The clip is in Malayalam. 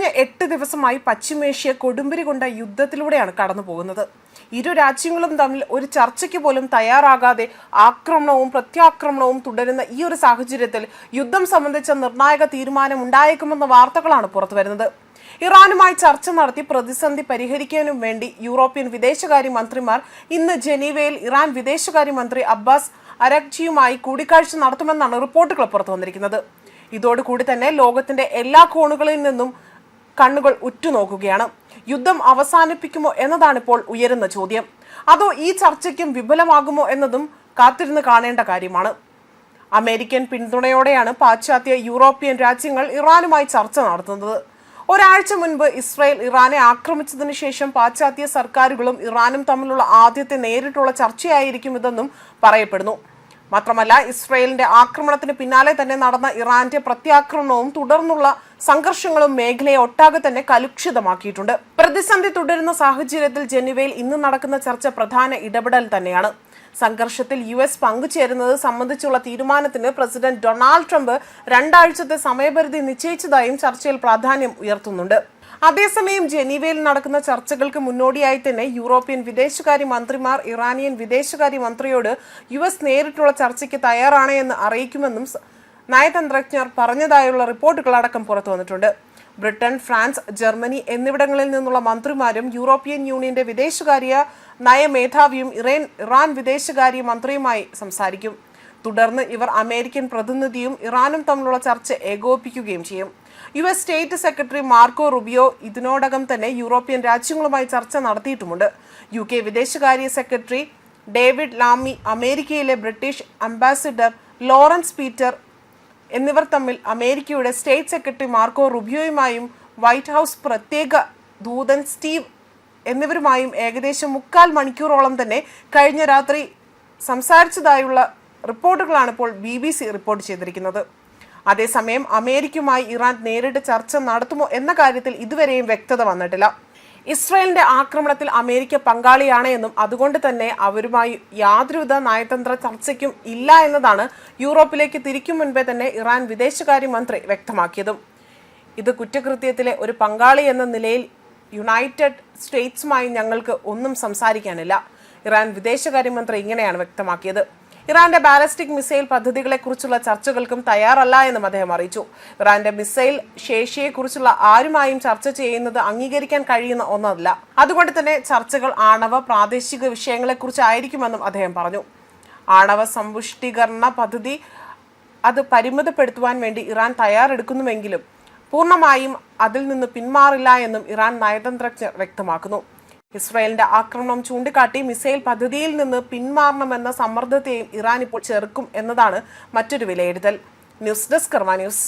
കഴിഞ്ഞ എട്ട് ദിവസമായി പശ്ചിമേഷ്യ കൊടുമ്പിരി കൊണ്ട യുദ്ധത്തിലൂടെയാണ് കടന്നു പോകുന്നത് ഇരു രാജ്യങ്ങളും തമ്മിൽ ഒരു ചർച്ചയ്ക്ക് പോലും തയ്യാറാകാതെ ആക്രമണവും പ്രത്യാക്രമണവും തുടരുന്ന ഈ ഒരു സാഹചര്യത്തിൽ യുദ്ധം സംബന്ധിച്ച നിർണായക തീരുമാനം ഉണ്ടായേക്കുമെന്ന വാർത്തകളാണ് പുറത്തുവരുന്നത്. ഇറാനുമായി ചർച്ച നടത്തി പ്രതിസന്ധി പരിഹരിക്കാനും വേണ്ടി യൂറോപ്യൻ വിദേശകാര്യ മന്ത്രിമാർ ഇന്ന് ജനീവയിൽ ഇറാൻ വിദേശകാര്യ മന്ത്രി അബ്ബാസ് അരക്ജിയുമായി കൂടിക്കാഴ്ച നടത്തുമെന്നാണ് റിപ്പോർട്ടുകൾ പുറത്തു വന്നിരിക്കുന്നത് ഇതോടുകൂടി തന്നെ ലോകത്തിന്റെ എല്ലാ കോണുകളിൽ നിന്നും കണ്ണുകൾ ഉറ്റുനോക്കുകയാണ്. യുദ്ധം അവസാനിപ്പിക്കുമോ എന്നതാണ് ഇപ്പോൾ ഉയരുന്ന ചോദ്യം. അതോ ഈ ചർച്ചയ്ക്കും വിപുലമാകുമോ എന്നതും കാത്തിരുന്ന് കാണേണ്ട കാര്യമാണ്. അമേരിക്കൻ പിന്തുണയോടെയാണ് പാശ്ചാത്യ യൂറോപ്യൻ രാജ്യങ്ങൾ ഇറാനുമായി ചർച്ച നടത്തുന്നത്. ഒരാഴ്ച മുൻപ് ഇസ്രായേൽ ഇറാനെ ആക്രമിച്ചതിനു ശേഷം പാശ്ചാത്യ സർക്കാരുകളും ഇറാനും തമ്മിലുള്ള ആദ്യത്തെ നേരിട്ടുള്ള ചർച്ചയായിരിക്കും ഇതെന്നും പറയപ്പെടുന്നു. മാത്രമല്ല ഇസ്രയേലിന്റെ ആക്രമണത്തിന് പിന്നാലെ തന്നെ നടന്ന ഇറാന്റെ പ്രത്യാക്രമണവും തുടർന്നുള്ള സംഘർഷങ്ങളും മേഖലയെ ഒട്ടാകെ തന്നെ കലുഷിതമാക്കിയിട്ടുണ്ട്. പ്രതിസന്ധി തുടരുന്ന സാഹചര്യത്തിൽ ജനുവയിൽ ഇന്ന് നടക്കുന്ന ചർച്ച പ്രധാന ഇടപെടൽ തന്നെയാണ്. സംഘർഷത്തിൽ യു എസ് പങ്കുചേരുന്നത് സംബന്ധിച്ചുള്ള തീരുമാനത്തിന് പ്രസിഡന്റ് ഡൊണാൾഡ് ട്രംപ് രണ്ടാഴ്ചത്തെ സമയപരിധി നിശ്ചയിച്ചതായും ചർച്ചയിൽ പ്രാധാന്യം ഉയർത്തുന്നുണ്ട്. അതേസമയം ജനീവയിൽ നടക്കുന്ന ചർച്ചകൾക്ക് മുന്നോടിയായി തന്നെ യൂറോപ്യൻ വിദേശകാര്യ മന്ത്രിമാർ ഇറാനിയൻ വിദേശകാര്യ മന്ത്രിയോട് യു എസ് നേരിട്ടുള്ള ചർച്ചയ്ക്ക് തയ്യാറാണ് എന്ന് അറിയിക്കുമെന്നും നയതന്ത്രജ്ഞർ പറഞ്ഞതായുള്ള റിപ്പോർട്ടുകൾ അടക്കം പുറത്തു വന്നിട്ടുണ്ട്. ബ്രിട്ടൻ ഫ്രാൻസ് ജർമ്മനി എന്നിവിടങ്ങളിൽ നിന്നുള്ള മന്ത്രിമാരും യൂറോപ്യൻ യൂണിയന്റെ വിദേശകാര്യ നയമേധാവിയും ഇറാൻ ഇറാൻ വിദേശകാര്യ മന്ത്രിയുമായി സംസാരിക്കും. തുടർന്ന് ഇവർ അമേരിക്കൻ പ്രതിനിധിയും ഇറാനും തമ്മിലുള്ള ചർച്ച ഏകോപിപ്പിക്കുകയും ചെയ്യും. U S state secretary Marco Rubio ഇതിനോടകം തന്നെ യൂറോപ്യൻ രാജ്യങ്ങളുമായി ചർച്ച നടത്തിയിട്ടുമുണ്ട്. യു കെ വിദേശകാര്യ സെക്രട്ടറി ഡേവിഡ് ലാമി അമേരിക്കയിലെ ബ്രിട്ടീഷ് അംബാസിഡർ ലോറൻസ് പീറ്റർ എന്നിവർ തമ്മിൽ അമേരിക്കയുടെ സ്റ്റേറ്റ് സെക്രട്ടറി മാർക്കോ റുബിയോയുമായും വൈറ്റ് ഹൗസ് പ്രത്യേക ദൂതൻ സ്റ്റീവ് എന്നിവരുമായും ഏകദേശം മുക്കാൽ മണിക്കൂറോളം തന്നെ കഴിഞ്ഞ രാത്രി സംസാരിച്ചതായുള്ള റിപ്പോർട്ടുകളാണ് ഇപ്പോൾ ബി ബി സി റിപ്പോർട്ട് ചെയ്തിരിക്കുന്നത്. അതേസമയം അമേരിക്കയുമായി ഇറാൻ നേരിട്ട് ചർച്ച നടത്തുമോ എന്ന കാര്യത്തിൽ ഇതുവരെയും വ്യക്തത വന്നിട്ടില്ല. ഇസ്രയേലിന്റെ ആക്രമണത്തിൽ അമേരിക്ക പങ്കാളിയാണ് എന്നും അതുകൊണ്ട് തന്നെ അവരുമായി യാതൊരുവിധ നയതന്ത്ര ചർച്ചയ്ക്കും ഇല്ല എന്നതാണ് യൂറോപ്പിലേക്ക് തിരിക്കും മുൻപേ തന്നെ ഇറാൻ വിദേശകാര്യമന്ത്രി വ്യക്തമാക്കിയതും. ഇത് കുറ്റകൃത്യത്തിലെ ഒരു പങ്കാളി എന്ന നിലയിൽ യുണൈറ്റഡ് സ്റ്റേറ്റ്സുമായി ഞങ്ങൾക്ക് ഒന്നും സംസാരിക്കാനില്ല. ഇറാൻ വിദേശകാര്യമന്ത്രി ഇങ്ങനെയാണ് വ്യക്തമാക്കിയത്. ഇറാന്റെ ബാലിസ്റ്റിക് മിസൈൽ പദ്ധതികളെക്കുറിച്ചുള്ള ചർച്ചകൾക്കും തയ്യാറല്ല എന്നും അദ്ദേഹം അറിയിച്ചു. ഇറാന്റെ മിസൈൽ ശേഷിയെക്കുറിച്ചുള്ള ആരുമായും ചർച്ച ചെയ്യുന്നത് അംഗീകരിക്കാൻ കഴിയുന്ന ഒന്നല്ല. അതുകൊണ്ട് തന്നെ ചർച്ചകൾ ആണവ പ്രാദേശിക വിഷയങ്ങളെക്കുറിച്ചായിരിക്കുമെന്നും അദ്ദേഹം പറഞ്ഞു. ആണവ സമ്പുഷ്ടീകരണ പദ്ധതി അത് പരിമിതപ്പെടുത്തുവാൻ വേണ്ടി ഇറാൻ തയ്യാറെടുക്കുന്നുവെങ്കിലും പൂർണമായും അതിൽ നിന്ന് പിന്മാറില്ല എന്നും ഇറാൻ നയതന്ത്രജ്ഞർ വ്യക്തമാക്കുന്നു. ഇസ്രായേലിന്റെ ആക്രമണം ചൂണ്ടിക്കാട്ടി മിസൈൽ പദ്ധതിയിൽ നിന്ന് പിന്മാറണമെന്ന സമ്മർദ്ദത്തെയും ഇറാൻ ഇപ്പോൾ ചെറുക്കും എന്നതാണ് മറ്റൊരു വിലയിരുത്തൽ. News desk Karma news.